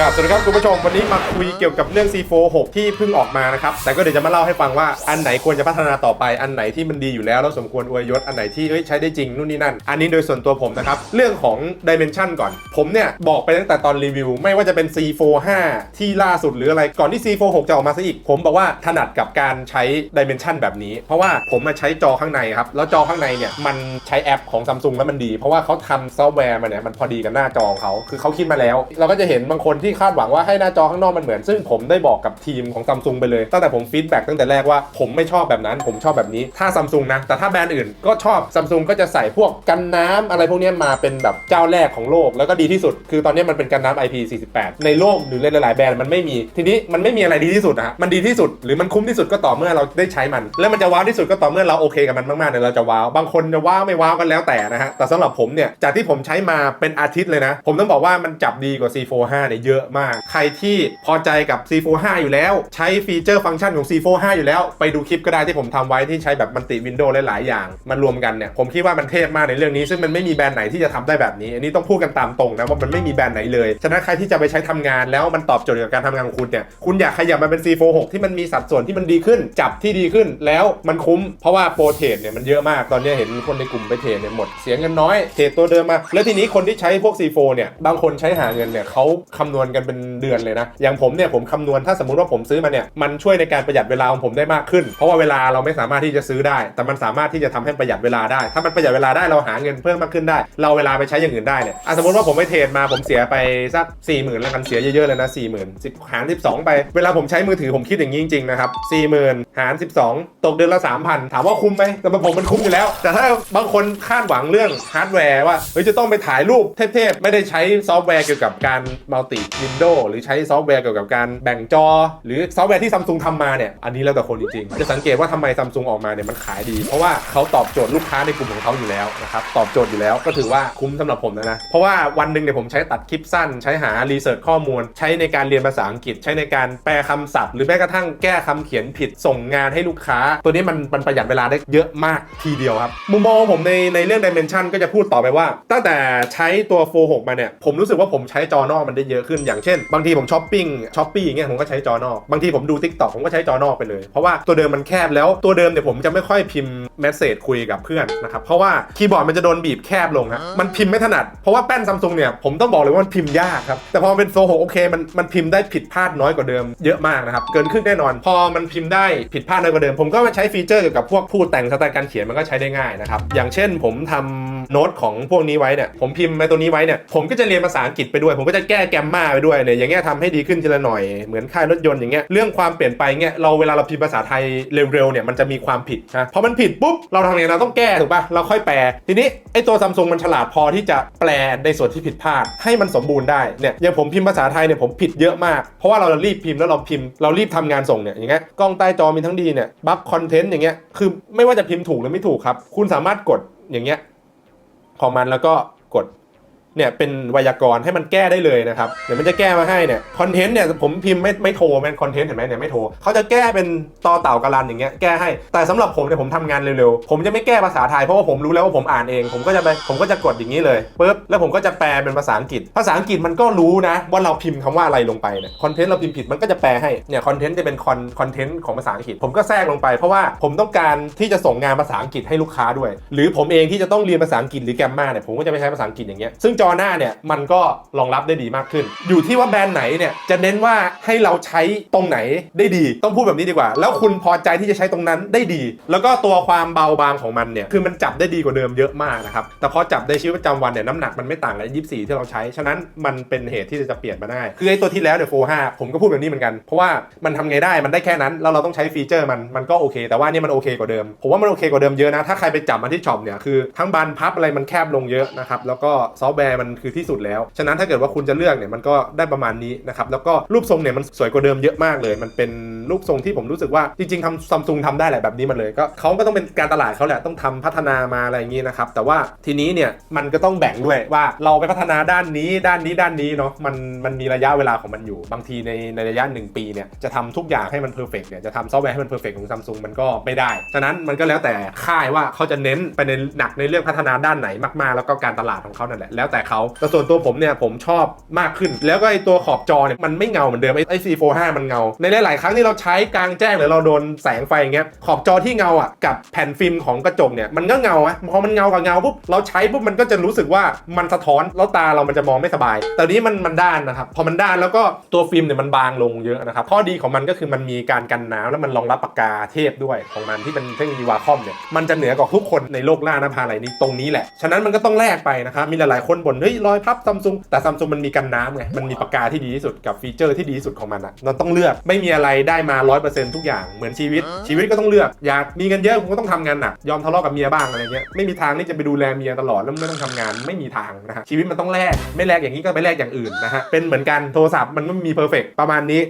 ครับสวัสดีครับคุณผู้ชมวันนี้มาคุยเกี่ยวกับเรื่อง C4 6ที่เพิ่งออกมานะครับ แต่ก็เดี๋ยวจะมาเล่าให้ฟังว่าอันไหนควรจะพัฒนาต่อไปอันไหนที่มันดีอยู่แล้วแล้วสมควรอวยยศอันไหนที่เอ้ยใช้ได้จริงนู่นนี่นั่น อันนี้โดยส่วนตัวผมนะครับ เรื่องของ Dimension ก่อน ผมเนี่ย บอกไปตั้งแต่ตอนรีวิว ไม่ว่าจะเป็น C4 5ที่ล่าสุดหรืออะไรก่อนที่ C4 6จะออกมาซะอีก ผมบอกว่าถนัดกับการใช้ Dimension แบบนี้ เพราะว่าผมมาใช้จอข้างในครับแล้วจอข้างในเนี่ยมันใช้แอปของ Samsung แล้วมันดี เพราะว่าเขาทำซอฟต์แวร์มาเนี่ยมันพอดีกับหน้าจอของเขาคือเขาคิดมาแล้ว เราก็จะเห็นบางคนที่คาดหวังว่าให้หน้าจอข้างนอกมันเหมือน ซึ่งผมได้บอกกับทีมของ Samsung ไปเลย ตั้งแต่ผมฟีดแบ็กตั้งแต่แรกว่าผมไม่ชอบแบบนั้น ผมชอบแบบนี้ ถ้า Samsung นะ แต่ถ้าแบรนด์อื่นก็ชอบ Samsung ก็จะใส่พวกกันน้ำอะไรพวกนี้มาเป็นแบบเจ้าแรกของโลก แล้วก็ดีที่สุด คือตอนนี้มันเป็นกันน้ำ IP48 ในโลกหรือหลายๆแบรนด์มันไม่มี ทีนี้มันไม่มีอะไรดีที่สุดนะฮะ มันดีที่สุดหรือมันคุ้มที่สุดก็ต่อเมื่อเราได้ใช้มัน แล้วมันจะว้าวที่สุดก็ต่อเมื่อเราโอเคกับมันมากๆเนี่ยเราจะว้าว บางคนจะว้าวไม่ว้าวกันแล้วแต่นะฮะ แต่สำหรับผมเนี่ย จากที่ผมใช้มาเป็นอาทิตย์เลยนะ ผมต้องบอกว่ามันจับดีกว่า C45 เนี่ยเยอะมาก ใครที่พอใจกับ C45 อยู่แล้ว ใช้ฟีเจอร์ฟังก์ชันของ C45 อยู่แล้ว ไปดูคลิปก็ได้ที่ผมทำไว้ที่ใช้แบบมันติวินโดว์หลาย ๆ อย่าง มันรวมกันเนี่ย ผมคิดว่ามันเทพมากในเรื่องนี้ ซึ่งมันไม่มีแบรนด์ไหนที่จะทำได้แบบนี้ อันนี้ต้องพูดกันตามตรงนะว่ามันไม่มีแบรนด์ไหนเลย ฉะนั้นใครที่จะไปใช้ทำงานแล้วมันตอบโจทย์กับการทำงานของคุณเนี่ย คุณอยากขยับมาเป็น C46 ที่มันมีสัดส่วนที่มันดีขึ้น จับที่ดีขึ้น แล้วมันคุ้ม เพราะว่าโปรเทรดเนี่ยมันเยอะมาก ตอนนี้เห็นคนในกลุ่มไปเทรดเนี่ยหมด เสียเงินน้อย เทรดตัวเดิมมา แล้วทีนี้คนที่ใช้พวก C4 เนี่ย บางคนใช้หาเงินเนี่ยเขาคำนวณกันเป็นเดือนเลยนะ อย่างผมเนี่ยผมคำนวณถ้าสมมุติว่าผมซื้อมาเนี่ยมันช่วยในการประหยัดเวลาของผมได้มากขึ้น เพราะว่าเวลาเราไม่สามารถที่จะซื้อได้ แต่มันสามารถที่จะทำให้ประหยัดเวลาได้ ถ้ามันประหยัดเวลาได้เราหาเงินเพิ่มมากขึ้นได้ เราเวลาไปใช้อย่างอื่นได้เนี่ยสมมติว่าผมไปเทรดมาผมเสียไปสัก4 0,000แล้วกันเสียเยอะๆเลยนะ4 0 0 0 0 10หาร12ไปเวลาผมใช้มือถือผมคิดอย่างนี้จริงๆนะครับ40,000หาร12ตกเดือนละ3,000ถามว่าคุ้มไหมแต่ผมมันคุ้มอยู่แล้ว แต่ถ้าบางคนคาดหวังเรื่องฮาร์ดแวร์ว่าเฮ้ยจะต้องไปถ่ายรูปเทพๆไม่ได้ใช้ซอฟต์แวร์เกี่ยวกับการมัลติวินโดว์หรือใช้ซอฟต์แวร์เกี่ยวกับการแบ่งจอ หรือซอฟต์แวร์ที่ซัมซุงทำมาเนี่ยอันนี้แล้วแต่คนจริงๆ จะสังเกตว่าทำไมซัมซุงออกมาเนี่ยมันขายดี เพราะว่าเขาตอบโจทย์ลูกค้าในกลุ่มของเขาอยู่แล้วนะครับตอบโจทย์อยู่แล้วก็ถือว่าคุ้มสำหรับผมนะนะเพราะว่าวันหนึ่งเนี่ยผมใช้ตัดคลิปสั้น ใช้หารีเสิร์ชข้อมูล ใช้ในการเรียนภาษาอังกฤษ ใช้ในการแปลคำศัพท์ หรือแม้กระทั่งแก้คำเขียนผิดส่งงานให้ลูกค้า ตัวนี้มันมันประหยัดเวลาได้เยอะมากทีเดียวครับมุมมองของผมในในเรื่อง Dimension ก็จะพูดต่อไปว่า ตั้งแต่ใช้ตัวโฟ6มาเนี่ยผมรู้สึกว่าผมใช้จอนอกมันได้เยอะขึ้นอย่างเช่น บางทีผมช้อปปิ้งช้อปปี้อย่างเงี้ยผมก็ใช้จอนอก บางทีผมดู Tik t o k ผมก็ใช้จอนอกไปเลย เพราะว่าตัวเดิมมันแคบแล้วตัวเดิมเนี่ยผมจะไม่ค่อยพิมพ์เมสเซจคุยกับเพื่อนนะครับเพราะว่าคีย์บอร์ดมันจะโดนบีบแคบลงฮะมันพิมพ์ไม่ถนัดเพราะว่าแป้นซัมซุงเนี่ยผมต้องบอกเลยว่ามันพิมพ์ยากครับแต่พอมันเป็นโฟ6โอเคมันมันพิมพ์ได้ผิดพลาดน้อยกว่าเดิมเยอะมากนะครับเกินครึ่งแน่นอน พอมันพิมพ์ได้ผิดพลาดน้อยกว่าเดิม ผมก็มาใช้ฟีเจอร์เกี่ยวกับพวกผู้แต่งสไตล์การเขียนมันก็ใช้ได้ง่ายนะครับอย่างเช่นผมทำโน้ตของพวกนี้ไว้เนี่ยผมพิมพ์ไปตัวนี้ไว้เนี่ยผมก็จะเรียนภาษาอังกฤษไปด้วย ผมก็จะแก้แกมมาไปด้วยเนี่ยอย่างเงี้ยทำให้ดีขึ้นทีละหน่อยเหมือนค่ายรถยนต์อย่างเงี้ยเรื่องความเปลี่ยนไปเงี้ยเราเวลาเราพิมพ์ภาษาไทยเร็วๆเนี่ยมันจะมีความผิดนะพอมันผิดปุ๊บเราทำไงเราต้องแก้ถูกปะเราค่อยแปล ทีนี้ไอตัวซัมซุงมันฉลาดพอที่จะแปลในส่วนที่ผิดพลาดให้มันสมบูรณ์ได้เนี่ยอย่างผมพิมพ์ภาษาไทยเนี่ยผมผิดเยอะมากเพราะว่าเรารีบพิมพ์แล้วเราพิมพ์เรารีบทำงานส่งเนี่ยอย่างเงี้ยกล้องใต้จอมีทั้งดีเนี่ยบัฟคอนเทนต์อย่างเงี้ยคือไม่ว่าจะพิมพ์ถูกหรือไม่ถูกครับ คุณสามารถกดอย่างเงี้ยของมันแล้วก็ เนี่ยเป็นไวยากรณ์ให้มันแก้ได้เลยนะครับเดี๋ยวมันจะแก้มาให้เนี่ยคอนเทนต์เนี่ยผมพิมพ์ไม่ไม่โทรแมนคอนเทนต์เห็นไหมเนี่ยไม่โทรเขาจะแก้เป็นต่อเต่ากะลันอย่างเงี้ยแก้ให้แต่สำหรับผมเนี่ยผมทำงานเร็วๆผมจะไม่แก้ภาษาไทยเพราะว่าผมรู้แล้วว่าผมอ่านเอง ผมก็จะไปผมก็จะกดอย่างนี้เลยปุ๊บแล้วผมก็จะแปลเป็นภาษาอังกฤษ ภาษาอังกฤษมันก็รู้นะว่าเราพิมพ์คำว่าอะไรลงไปเนี่ยคอนเทนต์เราพิมพ์ผิดมันก็จะแปลให้เนี่ยคอนเทนต์จะเป็นคอนคอนเทนต์ของภาษาอังกฤษ ผมก็แทรกลงไปเพราะว่าผมต้องการที่จะส่งงานภาษาอังกฤษให้ลูกค้าด้วย หรือผมเองที่จะต้องเรียนภาษาอังกฤษหรือแกรมมาเนี่ยผมก็จะไปใช้ภาษาอังกฤษอย่างเงี้ยซึ่งจอหน้าเนี่ยมันก็รองรับได้ดีมากขึ้น อยู่ที่ว่าแบรนด์ไหนเนี่ยจะเน้นว่าให้เราใช้ตรงไหนได้ดี ต้องพูดแบบนี้ดีกว่า แล้วคุณพอใจที่จะใช้ตรงนั้นได้ดี แล้วก็ตัวความเบาบางของมันเนี่ยคือมันจับได้ดีกว่าเดิมเยอะมากนะครับแต่พอจับในชีวิตประจำวันเนี่ยน้ำหนักมันไม่ต่างกับ24 ที่เราใช้ฉะนั้นมันเป็นเหตุที่จะเปลี่ยนมาได้คือไอ้ตัวที่แล้วเนี่ยวโฟ5ผมก็พูดแบบนี้เหมือนกันเพราะว่ามันทำไงได้มันได้แค่นั้นแล้วเราต้องใช้ฟีเจอร์มันมันก็โอเค แต่ว่านี่มันโอเคกว่าเดิมผมว่ามันโอเคกว่าเดิมเยอะนะถ้าใครไปจับมาที่ช็อปเนี่ยคือทั้งบานพับอะไรมันแคบลงเยอะนะครับแล้วก็ซอฟต์แวร์มันคือที่สุดแล้ว ฉะนั้นถ้าเกิดว่าคุณจะเลือกเนี่ยมันก็ได้ประมาณนี้นะครับ แล้วก็รูปทรงเนี่ยมันสวยกว่าเดิมเยอะมากเลย มันเป็นรูปทรงที่ผมรู้สึกว่าจริงๆทำซัมซุงทำได้แหละแบบนี้มันเลย ก็เขาก็ต้องเป็นการตลาดเขาแหละต้องทำพัฒนามาอะไรอย่างนี้นะครับ แต่ว่าทีนี้เนี่ยมันก็ต้องแบ่งด้วยว่าเราไปพัฒนาด้านนี้ด้านนี้ด้านนี้เนาะมันมันมีระยะเวลาของมันอยู่ บางทีในในระยะหนึ่งปีเนี่ยจะทำทุกอย่างให้มันเพอร์เฟกเนี่ยจะทำซอฟต์แวร์ให้มันเพอร์เฟกของซัมซุงมันก็ไม่ได้ ฉะนั้นมันก็แล้วแต่ค่ายว่าเขาจะเน้นไปในหนักในเรื่องพัฒนาด้านไหนมากๆ แล้วก็การตลาดของเขานั่นแหละแล้วแต่เขาแต่ส่วนตัวผมเนี่ยผมชอบมากขึ้น แล้วก็ไอตัวขอบจอเนี่ยมันไม่เงาเหมือนเดิมไอไอ C45 มันเงา ในหลาย ๆ ครั้งที่เราใช้กลางแจ้งหรือเราโดนแสงไฟอย่างเงี้ยขอบจอที่เงาอะกับแผ่นฟิล์มของกระจกเนี่ยมันก็เงาอะพอมันเงากับเงาปุ๊บเราใช้ปุ๊บมันก็จะรู้สึกว่ามันสะท้อนแล้วตาเรามันจะมองไม่สบาย แต่นี้มันมันด้านนะครับพอมันด้านแล้วก็ตัวฟิล์มเนี่ยมันบางลงเยอะนะครับข้อดีของมันก็คือมันมีการกันน้ำแล้วมันรองรับปากกาเทพด้วยของมันที่เป็นเทคโนโลยีวาคอมเนี่ยมันจะเหนือกว่าทุกคนในโลกล่านะพาอะไรนี้ตรงนี้แหละฉะนั้นมันก็ต้องแลกไปนะครับมีหลายๆคนบนเฮ้ยรอยพับซัมซุงแต่ซัมซุงมันมีกันน้ำไงมันมีปากกาที่ดีที่สุดกับฟีเจอร์ที่ดีที่สุดของมันอะเราต้องเลือกไม่มีอะไรได้มา 100%ทุกอย่างเหมือนชีวิต ชีวิตก็ต้องเลือกอยากมีเงินเยอะผมก็ต้องทำงานหนักยอมทะเลาะกับเมียบ้างอะไรเงี้ยไม่มีทางที่จะไปดูแลเมียตลอดแล้วไม่ต้องทำงานไม่มีทางนะฮะชีวิตมันต้องแลกไม่แลกอย่างนี้ก็ไปแลกอย่างอื่นนะฮะเป็นเหมือนกันโทรศัพท์มันไม่มีเพอร์เฟกประมาณนี้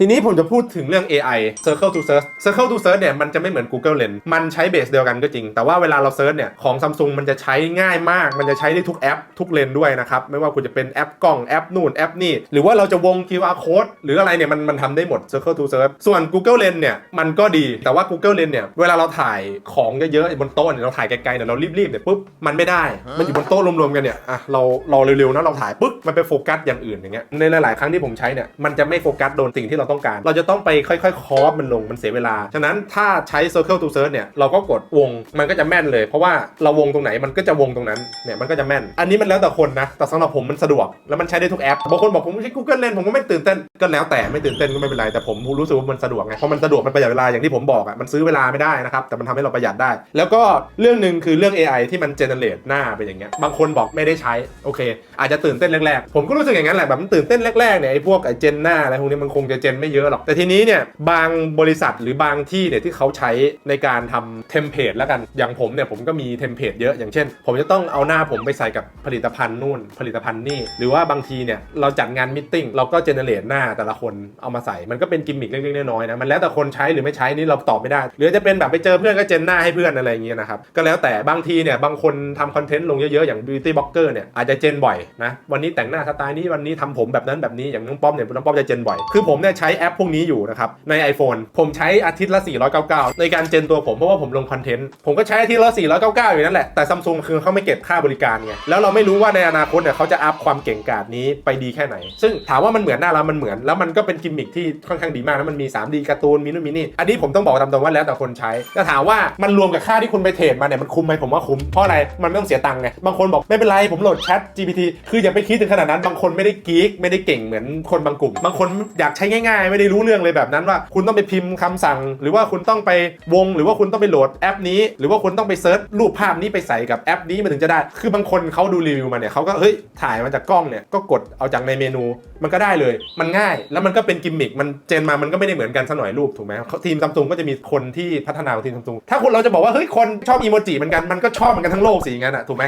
ทีนี้ผมจะพูดถึงเรื่อง AI Circle to Search Circle to Search เนี่ยมันจะไม่เหมือน Google Lens มันใช้เบสเดียวกันก็จริง แต่ว่าเวลาเราเซิร์ชเนี่ยของ Samsung มันจะใช้ง่ายมาก มันจะใช้ได้ทุกแอป ทุกเลนด้วยนะครับ ไม่ว่าคุณจะเป็นแอปกล้องแอปนู่นแอปนี่ หรือว่าเราจะวง QR code หรืออะไรเนี่ยมันมันทำได้หมด Circle to Search ส่วน Google Lens เนี่ยมันก็ดีแต่ว่า Google Lens เนี่ยเวลาเราถ่ายของเยอะๆบนโต๊ะเนี่ยเราถ่ายไกลๆเนี่ยเรารีบๆเนี่ยปุ๊บมันไม่ได้ มันอยู่บนโต๊ะรวมๆกันเนี่ยอะเราเรอเร็วๆนะเราถ่ายปุ๊บมันไปโฟกัสอย่างอื่นอย่างเงี้ยในหลายๆครั้งที่ผมใช้เนี่ยมันจะไม่โฟกัสโดนสิ่งที่เราต้องการ เราจะต้องไปค่อยๆ คอร์สมันลงมันเสียเวลา ฉะนั้นถ้าใช้ Circle to Search เนี่ยเราก็กดวงมันก็จะแม่นเลย เพราะว่าเราวงตรงไหนมันก็จะวงตรงนั้นเนี่ยมันก็จะแม่น อันนี้มันแล้วแต่คนนะ แต่สำหรับผมมันสะดวกแล้วมันใช้ได้ทุกแอปบางคนบอกผมไม่ใช้ Google Lens ผมก็ไม่ตื่นเต้นก็แล้วแต่ไม่ตื่นเต้นก็ไม่เป็นไรแต่ผมรู้สึกว่ามันสะดวกไงเพราะมันสะดวกมันประหยัดเวลาอย่างที่ผมบอกอะมันซื้อเวลาไม่ได้นะครับแต่มันทำให้เราประหยัดได้ แล้วก็เรื่องหนึ่งคือเรื่อง AI ที่มันเจเนเรตหน้าเป็นอย่างเงี้ยบางคนบอกไม่ได้ใช้โอเค อาจจะตื่นเต้นแรกๆผมก็รู้สึกอย่างนั้นแหละแบบมันตื่นเต้นแรกๆเนี่ยไอ้พวกไอ้เจนหน้าอะไรพวกนี้มันคงจะเจนไม่เยอะหรอก แต่ทีนี้เนี่ยบางบริษัทหรือบางที่เนี่ยที่เขาใช้ในการทำเทมเพลตแล้วกันอย่างผมเนี่ยผมก็มีเทมเพลตเยอะอย่างเช่น ผมจะต้องเอาหน้าผมไปใส่กับผลิตภัณฑ์นู่นผลิตภัณฑ์นี่หรือว่าบางทีเนี่ยเราจัดงานมิทติ้งเราก็เจเนเรตหน้าแต่ละคนเอามาใส่มันก็เป็นกิมมิคเล็กๆน้อยๆนะมันแล้วแต่คนใช้หรือไม่ใช้นี่เราตอบไม่ได้ หรือจะเป็นแบบไปเจอเพื่อนก็เจนหน้าให้เพื่อนอะไรอย่างเงี้ยนะครับก็แล้วแต่บางทีเนี่ยบางคนทำคอนเทนต์ลงเยอะๆอย่าง beauty blogger เนี่ยอาจจะเจนบ่อยนะวันนี้แต่งหน้าสไตล์นี้วันนี้ทำผมแบบนั้นแบบนี้อย่างน้องป้อมเนี่ยน้องป้อมจะเจนบ่อยคือผมเนี่ยใช้ช้แอปพวกนี้อยู่นะครับ ใน iPhone ผมใช้อาทิตย์ละ 499 ในการเจนตัวผมเพราะว่าผมลงคอนเทนต์ ผมก็ใช้อาทิตย์ละ 499 อยู่นั่นแหละ แต่ซัมซุงคือเขาไม่เก็บค่าบริการไง แล้วเราไม่รู้ว่าในอนาคตเนี่ยเขาจะอัพความเก่งกาจนี้ไปดีแค่ไหน ซึ่งถามว่ามันเหมือนหน้าเรามันเหมือน แล้วมันก็เป็นกิมมิคที่ค่อนข้างดีมากแล้วมันมี 3D การ์ตูนมีนู่นมีนี่ อันนี้ผมต้องบอกตามตรงว่าแล้วแต่คนใช้แต่ถามว่ามันรวมกับค่าที่คุณไปเทรดมาเนี่ยมันคุ้มไหมผมว่าคุ้มเพราะอะไรมันไม่ต้องเสียตังค์ไงบางคนบอกไม่เป็นไรผมโหลด Chat GPT คืออย่าไปคิดถึงขนาดนั้นบางคนไม่ได้กีกไม่ได้เก่งเหมือนคนบางกลุ่ม บางคนอยากใช้ง่ายๆ ไม่ได้รู้เรื่องเลยแบบนั้นว่า คุณต้องไปพิมพ์คำสั่ง หรือว่าคุณต้องไปวง หรือว่าคุณต้องไปโหลดแอปนี้ หรือว่าคุณต้องไปเซิร์ชรูปภาพนี้ไปใส่กับแอปนี้มันถึงจะได้ คือบางคนเขาดูรีวิวมาเนี่ยเขาก็เฮ้ยถ่ายมาจากกล้องเนี่ยก็กดเอาจากในเมนูมันก็ได้เลย มันง่ายแล้วมันก็เป็นกิมมิคมันเจนมามันก็ไม่ได้เหมือนกันซะหน่อยรูปถูกไหมทีมซัมซุงก็จะมีคนที่พัฒนาทีมซัมซุงถ้าคนเราจะบอกว่าเฮ้ยคนชอบอีโมจิเหมือนกันมันก็ชอบเหมือนกันทั้งโลกสิงั้นอะถูกไหม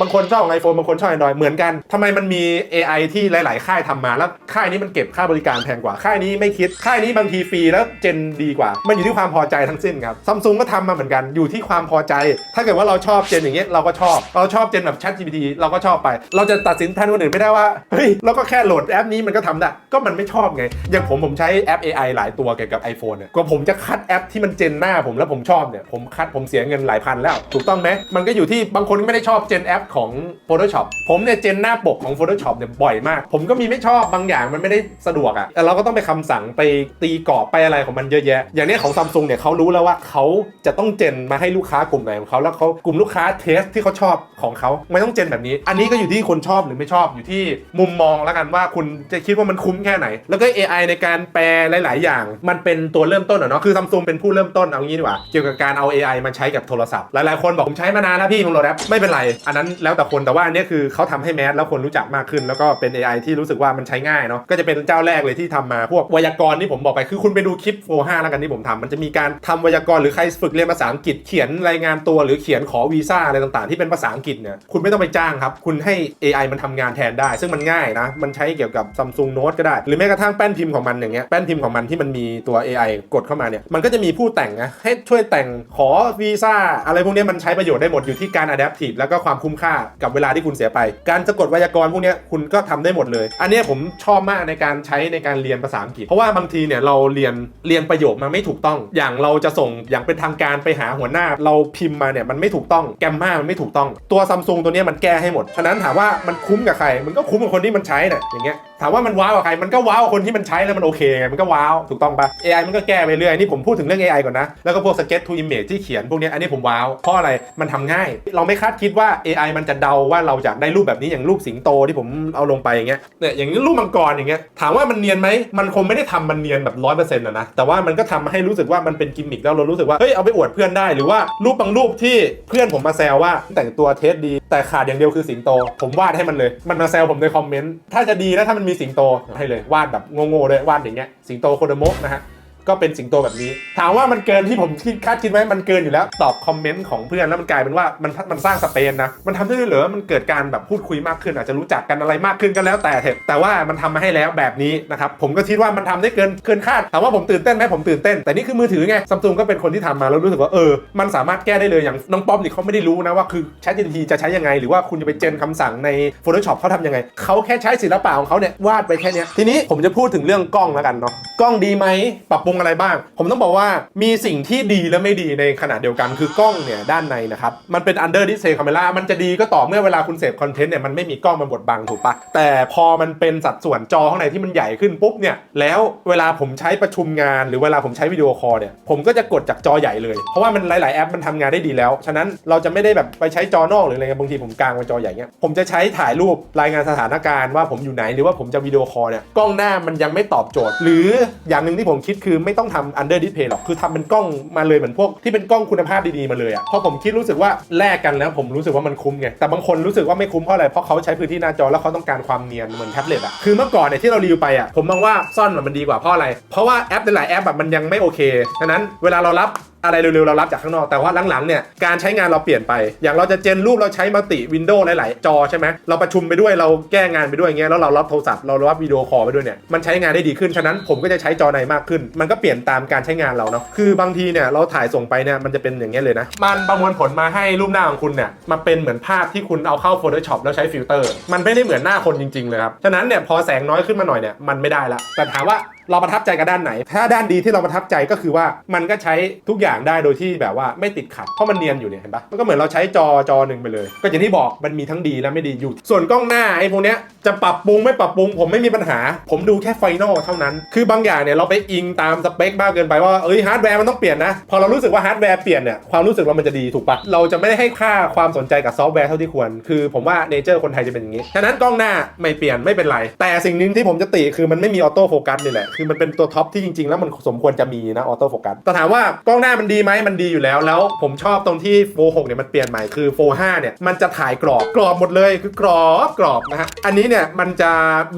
บางคนชอบของ iPhone บางคนชอบ Android เหมือนกันทำไมมันมี AI ที่หลาย ๆ ค่ายทำมาแล้วค่ายนี้มันเก็บค่าบริการแพงกว่าค่ายนี้ไม่คิดค่ายนี้บางทีฟรีแล้วเจนดีกว่า มันอยู่ที่ความพอใจทั้งสิ้นครับซัมซุงก็ทำมาเหมือนกันอยู่ที่ความพอใจ ถ้าเกิดว่าเราชอบเจนอย่างเงี้ยเราก็ชอบ เราชอบเจนแบบ Chat GPT เราก็ชอบไป เราจะตัดสินแทนคนอื่นไม่ได้ว่าเฮ้ยเราก็แค่โหลดแอปนี้มันก็ทำได้ก็มันไม่ชอบไงอย่างผมผมใช้แอป AI หลายตัวเกี่ยวกับ iPhone เนี่ยกว่าผมจะคัดแอปที่มันเจนหน้าผมแล้วผมชอบเนี่ยผมคัดผมเสียเงินหลายพันแล้ว ถูกต้องไหมมันก็อยู่ที่บางคนไม่ได้ชอบเจนแอปของ Photoshop ผมเนี่ยเจนหน้าปกของ Photoshop เนี่ยบ่อยมาก ผมก็มีไม่ชอบบางอย่างมันไม่ได้สะดวกอะ่ะแต่เราก็ต้องไปคำสั่งไปตีกรอบไปอะไรของมันเยอะแยะ อย่างเนี้ยของซัมซุงเนี่ยเขารู้แล้วว่าเขาจะต้องเจนมาให้ลูกค้ากลุ่มไหนของเขาแล้วเขากลุ่มลูกค้าเทสที่เขาชอบของเขาไม่ต้องเจนแบบนี้ อันนี้ก็อยู่ที่คนชอบหรือไม่ชอบอยู่ที่มุมมองแล้วกันว่าคุณจะคิดว่ามันคุ้มแค่ไหน แล้วก็ AI ในการแปลหลาย ๆ อย่าง มันเป็นตัวเริ่มต้นอะเนาะคือซัมซุงเป็นผู้เริ่มต้นเอางี้ดีกว่าเกี่ยวกับการเอา AI มาใช้กับโทรศัพท์หลาย ๆ คนบอกผมใช้มานานแล้วพี่ผมโหลดแอปไม่เป็นไรอันนั้นแล้วแต่คนแต่ว่าอันนี้คือเขาทำให้แมสแล้วคนรู้จักมากขึ้น แล้วก็เป็น AI ที่รู้สึกว่ามันใช้ง่ายเนาะก็จะเป็นเจ้าแรกเลยที่ทำมาพวกไวยากรณ์ที่ผมบอกไปคือคุณไปดูคลิปโฟ5แล้วกันที่ผมทำมันจะมีการทำไวยากรณ์หรือใครฝึกเรียนภาษาอังกฤษเขียนรายงานตัวหรือเขียนขอวีซ่าอะไรต่างๆ ที่เป็นภาษาอังกฤษเนี่ยคุณไม่ต้องไปจ้างครับคุณให้ AI มันทำงานแทนได้ ซึ่งมันง่ายนะมันใช้เกี่ยวกับ Samsung Note ก็ได้ หรือแม้กระทั่งแป้นพิมพ์ของมันอย่างเงี้ยแป้นพิมพ์ของมันที่มันมีตัว AI กดเข้ามาเนี่ยมันก็จะมีผู้แต่งนะให้ช่วยแต่งขอวีซ่าอะไรพวกนี้มันใช้ประโยชน์ได้หมดอยู่ที่การ adaptive แล้วก็ความคุ้มค่ากับเวลาที่คุณเสียไป การสะกดไวยากรณ์พวกนี้คุณก็ทำได้หมดเลย อันนี้ผมชอบมากในการใช้ในการเรียนภาษาอังกฤษ เพราะว่าบางทีเนี่ยเราเรียนเรียนประโยคมาไม่ถูกต้อง อย่างเราจะส่งอย่างเป็นทางการไปหาหัวหน้า เราพิมพ์มาเนี่ยมันไม่ถูกต้องแกมมามันไม่ถูกต้อง ตัวซัมซุงตัวนี้มันแก้ให้หมดฉะนั้นถามว่ามันคุ้มกับใคร มันก็คุ้มกับคนที่มันใช้น่ะอย่างเงี้ยถามว่ามันว้าวกับใคร มันก็ว้าวกับคนที่มันใช้แล้วมันโอเคไง มันก็ว้าว ถูกต้องปะ AI มันก็แก้ไปเรื่อย นี่ผมพูดถึงเรื่อง AI ก่อนนะ แล้วก็พวก sketch to image ที่เขียนพวกนี้ อันนี้ผมว้าว เพราะอะไร มันทำง่าย เราไม่คาดคิดว่า AI มันจะเดาว่าเราอยากได้รูปแบบนี้อย่างรูปสิงโตที่ผมเอาลงไปอย่างเงี้ย เนี่ยอย่างนี้รูปมังกรอย่างเงี้ย ถามว่ามันเนียนไหม มันคงไม่ได้ทำมันเนียนแบบร้อยเปอร์เซ็นต์นะนะแต่ว่ามันก็ทำให้รู้สึกว่ามันเป็นกิมมิคแล้วเรารู้สึกว่า เฮ้ย เอาไปอวดเพื่อนได้ หรือว่ารูปบางรูปที่เพื่อนผมมาแซวว่าแต่งตัวเทสดี แต่ขาดอย่างเดียวคือสิงโต ผมวาดให้มันเลย มันมาแซวผมในคอมเมนต์ ถ้าจะดีนะถ้ามันมีสิงโตให้เลยวาดแบบโง่ๆเลยวาดอย่างเงี้ยสิงโตโคโดโมะนะฮะ ก็เป็นสิงโตแบบนี้ ถามว่ามันเกินที่ผมคิดคาดคิดไหมมันเกินอยู่แล้ว ตอบคอมเมนต์ของเพื่อนแล้วมันกลายเป็นว่ามันมันสร้างสเปนนะมันทำได้ด้วยเหรอมันเกิดการแบบพูดคุยมากขึ้น อาจจะรู้จักกันอะไรมากขึ้นก็แล้วแต่เถอะแต่ว่ามันทำมาให้แล้วแบบนี้นะครับผมก็คิดว่ามันทำได้เกินเกินคาดถามว่าผมตื่นเต้นไหมผมตื่นเต้นแต่นี่คือมือถือไงซัมซุงก็เป็นคนที่ทำมาแล้วรู้สึกว่าเออมันสามารถแก้ได้เลยอย่างน้องป้อมนี่เขาไม่ได้รู้นะว่าคือ ChatGPT จะใช้ยังไง หรือว่าคุณจะไปเจนคำสั่งใน Photoshop เขาทำยังไงเขาแค่ใช้ศิลปะของเขาเนี่ยวาดไปแค่นี้ทีนี้ผมจะพูดถึงเรื่องกล้องแล้วกันเนาะกล้องดีไหมปรับปรุงอะไรบ้าง ผมต้องบอกว่ามีสิ่งที่ดีและไม่ดีในขณะเดียวกันคือกล้องเนี่ยด้านในนะครับ มันเป็น under display camera มันจะดีก็ต่อเมื่อเวลาคุณเสพคอนเทนต์เนี่ยมันไม่มีกล้องมาบดบังถูกปะแต่พอมันเป็นสัดส่วนจอข้างในที่มันใหญ่ขึ้นปุ๊บเนี่ยแล้วเวลาผมใช้ประชุมงานหรือเวลาผมใช้วิดีโอคอลเนี่ยผมก็จะกดจากจอใหญ่เลย เพราะว่ามันหลาย ๆ แอปมันทำงานได้ดีแล้ว ฉะนั้นเราจะไม่ได้แบบไปใช้จอนอกหรืออะไรบางทีผมกางเป็นจอใหญ่เงี้ยผมจะใช้ถ่ายรูปรายงานสถานการณ์ว่าผมอยู่ไหนหรือว่าผมจะวิดีโอคอลเนี่ยกล้องหน้ามันยังไม่ตอบโจทย์ หรืออย่างหนึ่งที่ผมคิดคือไม่ต้องทำ under display หรอก คือทำเป็นกล้องมาเลยเหมือนพวกที่เป็นกล้องคุณภาพดีๆมาเลยอะ่ะเพราะผมคิดรู้สึกว่าแลกกันแล้วผมรู้สึกว่ามันคุ้มไง แต่บางคนรู้สึกว่าไม่คุ้มเพราะอะไร เพราะเขาใช้พื้นที่หน้าจอแล้วเขาต้องการความเนียนเหมือนแท็บเล็ตอะคือเมื่อก่อนเนี่ยที่เรารีวิวไปอะ่ะ ผมมองว่าซ่อนมันดีกว่าเพราะอะไร เพราะว่าแอปหลายๆแอปแบบมันยังไม่โอเค ฉะนั้นเวลาเรารับ อะไรเร็วๆเรารับจากข้างนอก แต่ว่าหลังๆเนี่ยการใช้งานเราเปลี่ยนไป อย่างเราจะเจนรูปเราใช้มัลติวินโดว์หลายๆจอใช่ไหมเราประชุมไปด้วยเราแก้งานไปด้วยอย่างเงี้ยแล้วเรารับโทรศัพท์เรารับวิดีโอคอลไปด้วยเนี่ยมันใช้งานได้ดีขึ้นฉะนั้นผมก็จะใช้จอในมากขึ้น มันก็เปลี่ยนตามการใช้งานเราเนาะคือบางทีเนี่ยเราถ่ายส่งไปเนี่ยมันจะเป็นอย่างเงี้ยเลยนะมันประมวลผลมาให้รูปหน้าของคุณเนี่ยมาเป็นเหมือนภาพที่คุณเอาเข้า Photoshop แล้วใช้ฟิลเตอร์มันไม่ได้เหมือนหน้าคนจริงๆเลยครับฉะนั้นเนี่ยพอแสงน้อยขึ้นมาหน่อยเนี่ยมันไม่ได้ละแต่ถามว่า เราประทับใจกับด้านไหน ถ้าด้านดีที่เราประทับใจก็คือว่ามันก็ใช้ทุกอย่างได้โดยที่แบบว่าไม่ติดขัด เพราะมันเนียนอยู่เนี่ยเห็นปะมันก็เหมือนเราใช้จอจอหนึ่งไปเลย ก็อย่างที่บอกมันมีทั้งดีและไม่ดีอยู่ ส่วนกล้องหน้าไอ้พวกเนี้ยจะปรับปรุงไม่ปรับปรุง ผมไม่มีปัญหา ผมดูแค่ไฟนอลเท่านั้น คือบางอย่างเนี่ยเราไปอิงตามสเปคมากเกินไปว่าเอ้ยฮาร์ดแวร์มันต้องเปลี่ยนนะ พอเรารู้สึกว่าฮาร์ดแวร์เปลี่ยนเนี่ยความรู้สึกว่ามันจะดีถูกปะเราจะไม่ได้ให้ค่าความสนใจกับซอฟต์แวร์เท่าที่ควร คือผมว่าเนเจอร์คนไทยจะเป็นอย่างนี้ ฉะนั้นกล้องหน้าไม่เปลี่ยนไม่เป็นไร แต่สิ่งหนึงที่ผมจะติคือมันไม่มีออโต้โฟกัสนี่แหละคือมันเป็นตัวท็อปที่จริง ๆ แล้วมันสมควรจะมีนะออโต้โฟกัสแต่ถามว่ากล้องหน้ามันดีไหมมันดีอยู่แล้ว แล้วผมชอบตรงที่โฟ6เนี่ยมันเปลี่ยนใหม่คือโฟ5เนี่ยมันจะถ่ายกรอบกรอบหมดเลยคือกรอบกรอบนะฮะอันนี้เนี่ยมันจะ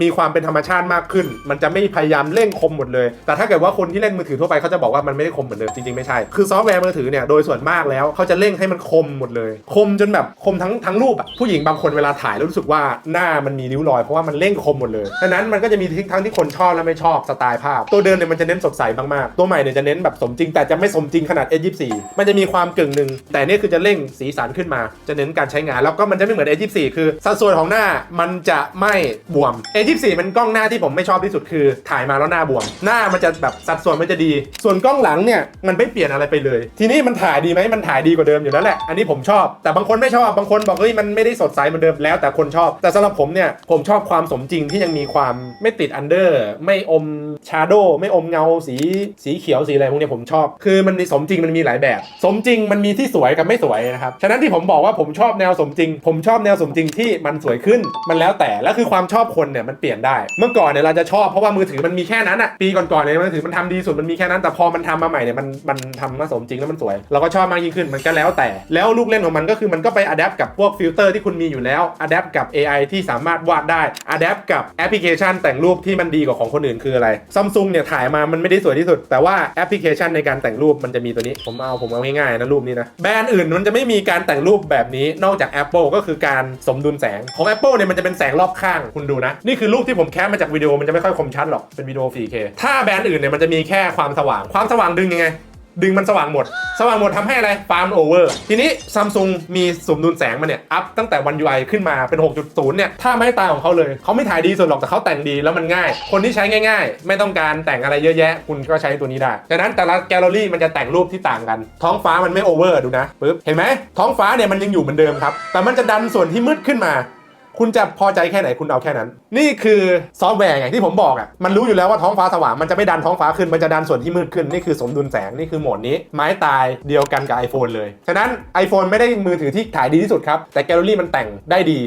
มีความเป็นธรรมชาติมากขึ้น มันจะไม่พยายามเร่งคมหมดเลย แต่ถ้าเกิดว่าคนที่เล่นมือถือทั่วไปเขาจะบอกว่ามันไม่ได้คมเหมือนเดิมจริงๆไม่ใช่คือซอฟต์แวร์มือถือเนี่ยโดยส่วนมากแล้วเขาจะเร่งให้มันคมหมดเลย คมจนแบบคมทั้งทั้งรูปอะผู้หญิงบางคนเวลาถ่ายแล้วรู้สึกว่าหน้ามันมีริ้วรอยเพราะว่ามันเร่งคมหมดเลยดังนั้นมันก็จะมีทั้งที่คนชอบและไม่ชอบสไตล์ภาพ ตัวเดิมเนี่ยมันจะเน้นสดใสมากๆ ตัวใหม่เนี่ยจะเน้นแบบสมจริง แต่จะไม่สมจริงขนาด S24 มันจะมีความกึ่งหนึ่งแต่เนี่ยคือจะเร่งสีสันขึ้นมา จะเน้นการใช้งานแล้วก็มันจะไม่เหมือน S24 คือสัดส่วนของหน้ามันจะไม่บวม S24 เป็นกล้องหน้าที่ผมไม่ชอบที่สุดคือ ถ่ายมาแล้วหน้าบวม หน้ามันจะแบบสัดส่วนมันจะดี ส่วนกล้องหลังเนี่ยมันไม่เปลี่ยนอะไรไปเลย ทีนี้มันถ่ายดีไหมมันถ่ายดีกว่าเดิมอยู่แล้วแหละอันนี้ผมชอบ แต่บางคนไม่ชอบบางคนบอกเฮ้ยมันไม่ได้สดใสเหมือนเดิมแล้ว แต่คนชอบ แต่สำหรับผมเนี่ยผมชอบความสมจริงที่ยังมีความไม่ติดอันเดอร์ ไม่อมชาโดไม่อมเงาสีสีเขียวสีอะไรพวกนี้ผมชอบ คือมันมีสมจริงมันมีหลายแบบ สมจริงมันมีที่สวยกับไม่สวยนะครับ ฉะนั้นที่ผมบอกว่าผมชอบแนวสมจริง ผมชอบแนวสมจริงที่มันสวยขึ้น มันแล้วแต่ แล้วคือความชอบคนเนี่ยมันเปลี่ยนได้ เมื่อก่อนเนี่ยเราจะชอบเพราะว่ามือถือมันมีแค่นั้นอะปีก่อนๆเนี่ยมือถือมันทำดีสุดมันมีแค่นั้น แต่พอมันทำมาใหม่เนี่ยมันมันทำมาสมจริงแล้วมันสวย เราก็ชอบมากยิ่งขึ้นมันก็แล้วแต่ แล้วลูกเล่นของมันก็คือมันก็ไปอัดแอปกับพวกฟิลเตอร์ที่คุณมีอยู่แล้วอัดแอปกับ AI ที่สามารถวาดได้อัดแอปกับแอปพลิเคชันแต่งรูปที่มันดีกว่าของคนอื่นคืออะไรซัมซุงเนี่ยถ่ายมามันไม่ได้สวยที่สุด แต่ว่าแอปพลิเคชันในการแต่งรูปมันจะมีตัวนี้ ผมเอาผมเอาง่ายๆนะรูปนี้นะ แบรนด์อื่นมันจะไม่มีการแต่งรูปแบบนี้นอกจาก Apple ก็คือการสมดุลแสงของ Apple เนี่ยมันจะเป็นแสงรอบข้างคุณดูนะ นี่คือรูปที่ผมแคปมาจากวิดีโอมันจะไม่ค่อยคมชัดหรอกเป็นวิดีโอ 4K ถ้าแบรนด์อื่นเนี่ยมันจะมีแค่ความสว่างความสว่างดึงยังไง ดึงมันสว่างหมด สว่างหมดทำให้อะไรฟาร์มโอเวอร์ทีนี้ซัมซุงมีสมดุลแสงมาเนี่ย อัพตั้งแต่วัน UI ขึ้นมาเป็น 6.0 เนี่ย ถ้าไม่ตายของเขาเลย เขาไม่ถ่ายดีสุดหรอกแต่เขาแต่งดีแล้วมันง่าย คนที่ใช้ง่าย ๆ ไม่ต้องการแต่งอะไรเยอะแยะ คุณก็ใช้ตัวนี้ได้ดังนั้นแต่ละแกลเลอรี่มันจะแต่งรูปที่ต่างกัน ท้องฟ้ามันไม่โอเวอร์ดูนะปึ๊บเห็นไหมท้องฟ้าเนี่ยมันยังอยู่เหมือนเดิมครับแต่มันจะดันส่วนที่มืดขึ้นมา คุณจะพอใจแค่ไหนคุณเอาแค่นั้น นี่คือซอฟต์แวร์ไงที่ผมบอกอะมันรู้อยู่แล้วว่าท้องฟ้าสว่างมันจะไม่ดันท้องฟ้าขึ้นมันจะดันส่วนที่มืดขึ้นนี่คือสมดุลแสงนี่คือโหมดนี้ ไม้ตายเดียวกันกับ iPhone เลย ฉะนั้น iPhone ไม่ได้มือถือที่ถ่ายดีที่สุดครับแต่แกลเลอรี่มันแต่งได้ดี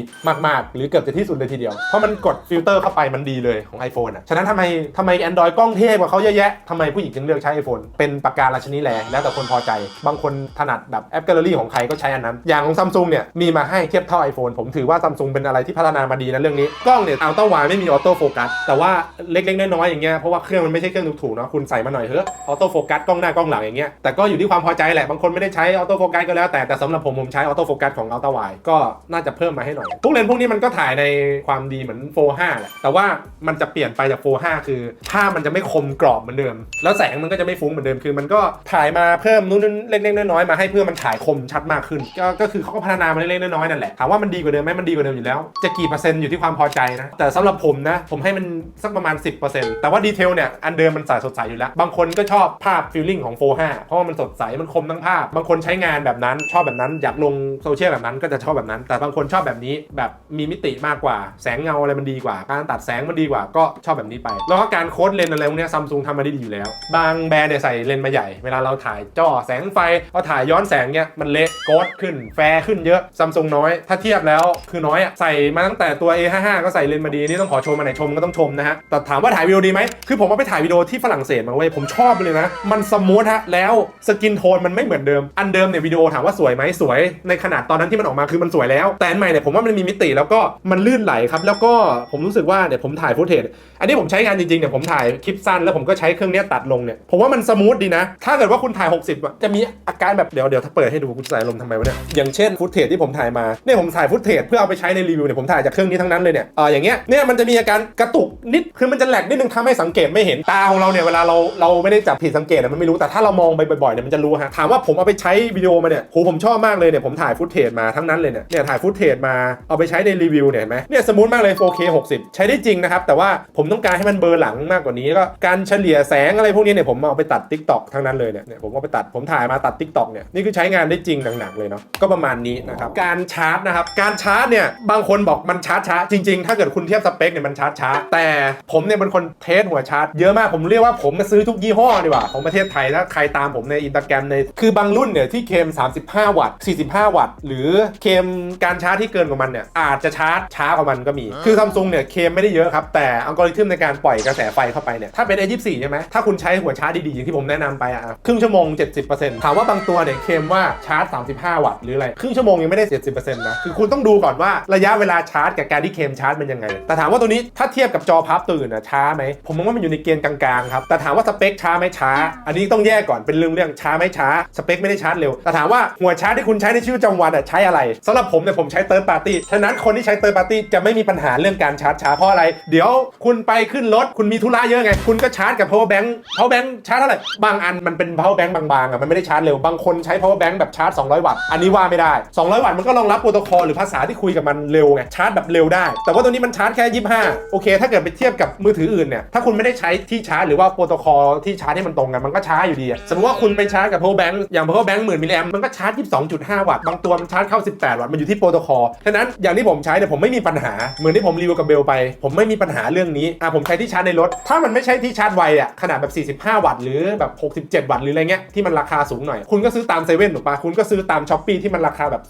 มากๆ หรือเกือบจะที่สุดเลยทีเดียวเพราะมันกดฟิลเตอร์เข้าไปมันดีเลยของ iPhone อะฉะนั้นทำไมทำไม Android กล้องเท่กว่าเขาเยอะแยะทำไมผู้หญิงจึงเลือกใช้ iPhone เป็นปากการาชนีแลแล้วแต่คนพอใจ บางคนถนัดแบบแอปแกลเลอรี่ของใครก็ใช้อันนั้น อย่างของซัมซุงเนี่ยมีมาให้เทียบเท่า iPhone ผมถือว่าซัมซุงเป็นอะไรที่พัฒนามาดีนะเรื่องนี้ กล้องเนี่ยอัลต้าไวไม่มีออโต้โฟกัสแต่ว่าเล็กๆน้อยๆอย่างเงี้ยเพราะว่าเครื่องมันไม่ใช่เครื่องถูกๆเนาะคุณใส่มาหน่อยเถอะออโต้โฟกัสกล้องหน้ากล้องหลังอย่างเงี้ยแต่ก็อยู่ที่ความพอใจแหละบางคนไม่ได้ใช้ออโต้โฟกัสก็แล้วแต่แต่สำหรับผมผมใช้ออโต้โฟกัสของอัลต้าไวก็น่าจะเพิ่มมาให้หน่อยพวกเลนส์พวกนี้มันก็ถ่ายในความดีเหมือนโฟ5แหละแต่ว่ามันจะเปลี่ยนไปจากโฟ5คือภาพมันจะไม่คมกรอบเหมือนเดิม แล้วแสงมันก็จะไม่ฟุ้งเหมือนเดิมคือ มันก็ถ่ายมาเพิ่มนู่นเล็กๆน้อยๆมาให้เพื่อมันถ่ายคมชัดมากขึ้น ก็คือเขาก็พัฒนามาเล็กๆน้อยๆนั่นแหละถามว่ามันดีกว่าเดิมไหมมันดีกว่าเดิมอยู่แล้วจะกี่เปอร์เซ็นต์อยู่ที่ความพอใจนะ แต่สำหรับผมนะ ผมให้มันสักประมาณ 10%แต่ว่าดีเทลเนี่ย อันเดิมมันใสสดใสอยู่แล้ว บางคนก็ชอบภาพฟิลลิ่งของโฟ5เพราะว่ามันสดใส มันคมทั้งภาพ บางคนใช้งานแบบนั้น ชอบแบบนั้น อยากลงโซเชียลแบบนั้นก็จะชอบแบบนั้น แต่บางคนชอบแบบนี้แบบมีมิติมากกว่า แสงเงาอะไรมันดีกว่า การตัดแสงมันดีกว่า ก็ชอบแบบนี้ไป แล้วก็การโค้ดเลนส์อะไรพวกนี้ซัมซุงทำมาได้ดีอยู่แล้ว บางแบรนด์เนี่ยใส่เลนส์มาใหญ่ เวลาเราถ่ายจ่อแสงไฟเราถ่ายย้อนแสงเนี่ยมันเละโกดขึ้น แฟร์ขึ้นเยอะซัมซุงน้อย ถ้าเทียบแล้วคือน้อยอะใส่มาตั้งแต่ตัว A55 ก็ใส่เลนส์มาดีนี่ต้องขอชมมาไหนชมก็ต้องชมนะฮะแต่ถามว่าถ่ายวิดีโอดีไหมคือผมเอาไปถ่ายวิดีโอที่ฝรั่งเศสมาเว้ยผมชอบเลยนะ มันสมูทฮะแล้วสกินโทนมันไม่เหมือนเดิมอันเดิมเนี่ยวิดีโอถามว่าสวยไหมสวย ในขนาดตอนนั้นที่มันออกมาคือมันสวยแล้วแต่อันใหม่เนี่ยผมว่ามันมีมิติแล้วก็มันลื่นไหลครับแล้วก็ผมรู้สึกว่าเนี่ยผมถ่ายฟุตเทจอันนี้ผมใช้งานจริงๆเนี่ยผมถ่ายคลิปสั้นแล้วผมก็ใช้เครื่องเนี้ยตัดลงเนี่ยผมว่ามันสมูทดีนะ ถ้าเกิดว่าคุณถ่าย 60อะจะมีอาการแบบเดี๋ยวเดี๋ยวถ้าเปิดให้ดูคุณใส่ลมทำไมวะเนี่ยอย่างเช่นฟุตเทจที่ผมถ่ายมาเนี่ยผมถ่ายฟุตเทจเพื่อเอาไปใช้ในรีวิวเนี่ยผมถ่ายจากเครื่องนี้ทั้งนั้นเลยเนี่ยเอออย่างเงี้ยเนี่ยมันจะมีอาการกระตุกนิดคือมันจะแหลกนิดนึงทำให้สังเกตไม่เห็นตาของเราเนี่ยเวลาเราเราไม่ได้จับผิดสังเกตอะมันไม่รู้แต่ถ้าเรามองไปบ่อยๆเนี่ยมันจะรู้ฮะถามว่าผมเอาไปใช้วิดีโอมาเนี่ยโหผมชอบมากเลยเนี่ยผมถ่ายฟุตเทจมาทั้งนั้นเลยเนี่ยเนี่ยถ่ายฟุตเทจมาเอาไปใช้ในรีวิวเนี่ยเห็นไหมเนี่ยสมูทมากเลย 4K 60 ใช้ได้จริงนะครับแต่ว่าผมต้องการให้มันเบอร์หลังมากกว่านี้ก็การเฉลี่ยแสงอะไรพวกนี้เนี่ยผมเอาไปตัด Tik t o อกทั้งนั้นเลยเนี่ยผมเอาไปตัดผมถ่ายมาตัด Tik t o อกเนี่ยนี่คือใช้งานได้จริงหนักๆเลยเนาะก็ประมาณนี้นะครับการชาร์จนะครับการชาร์จเนี่ยบางคนบอกมันชาร์จช้าจริงๆ ถ้าเกิดคุณเทียบสเปคเนี่ยมันชาร์จช้า แต่ผมเนี่ยเป็นคนเทสหัวชาร์จเยอะมากผมเรียกว่าผมมาซื้อทุกยี่ห้อดีกว่าของประเทศไทยถ้าใครตามผมในอินสตาแกรมในคือบางรุ่นเนี่ยที่เคม 35 วัตต์ 45 วัตต์ หรือเคมการชาร์จที่เกินกว่ามันเนี่ยอาจจะชาร์จช้ากว่ามันก็มี คือซัมซุงเนี่ยเคมไม่ได้เยอะครับแต่อัลกอริทึมในการปล่อยกระแสไฟเข้าไปเนี่ยถ้าเป็น A24 ใช่ไหมถ้าคุณใช้หัวชาร์จดีๆอย่างที่ผมแนะนำไปอะครึ่งชั่วโมง 70%ถามว่าบางตัวเนี่ยเคมว่าชาร์จ 35 วัตต์หรืออะไรครึ่งชั่วโมงยังไม่ได้ 70%นะคือคุณต้องดูก่อนว่าระยะเววลาชาร์จกับการที่เคมชาร์จมันยังไง แต่ถามว่าตัวนี้ถ้าเทียบกับจอพับตื่นนะช้าไหม ผมมองว่ามันอยู่ในเกณฑ์กลางๆครับ แต่ถามว่าสเปคช้าไหมช้า อันนี้ต้องแยกก่อน เป็นเรื่องเรื่องช้าไหมช้า สเปคไม่ได้ชาร์จเร็ว แต่ถามว่าหัวชาร์จที่คุณใช้ในชีวิตประจำวันอะใช้อะไรสำหรับผมเนี่ยผมใช้เติร์ดปาร์ตี้ ฉะนั้นคนที่ใช้เติร์ดปาร์ตี้จะไม่มีปัญหาเรื่องการชาร์จช้าเพราะอะไร เดี๋ยวคุณไปขึ้นรถคุณมีธุระเยอะไง คุณก็ชาร์จกับ power bank power bank ชาร์จเท่าไหร่ บางอันมันเป็น power bank บางๆอะมันไม่ได้ชาร์จเร็ว บางคนใช้ power bank แบบชาร์จ 200 วัตต์ อันนี้ว่าไม่ได้ 200 วัตต์มันก็รองรับโปรโตคอลหรือภาษาที่คุยกับมันเร็วไงชาร์จแบบเร็วได้ แต่ว่าตัวนี้มันชาร์จแค่25โอเค ถ้าเกิดไปเทียบกับมือถืออื่นเนี่ยถ้าคุณไม่ได้ใช้ที่ชาร์จหรือว่าโปรโตคอลที่ชาร์จให้มันตรงกันมันก็ช้าอยู่ดีสมมติว่าคุณไปชาร์จกับ power bank อย่าง power bank หมื่นมิลลิแอมมันก็ชาร์จ 22.5 วัตต์บางตัวมันชาร์จเข้า 18 วัตต์มันอยู่ที่โปรโตคอลฉะนั้นอย่างที่ผมใช้เนี่ยผมไม่มีปัญหาเหมือนที่ผมรีวิวกับเบลไป ผมไม่มีปัญหาเรื่องนี้อะผมใช้ที่ชาร์จในรถ ถ้ามันไม่ใช่ที่ชาร์จไวอะขนาดแบบ 45 วัตต์หรือแบบ 67 วัตต์หรืออะไรเงี้ยที่มันราคาสูงหน่อย คุณก็ซื้อตามเซเว่นถูกปะคุณก็ซื้อตามช้อปปี้ที่มันราคาแบบ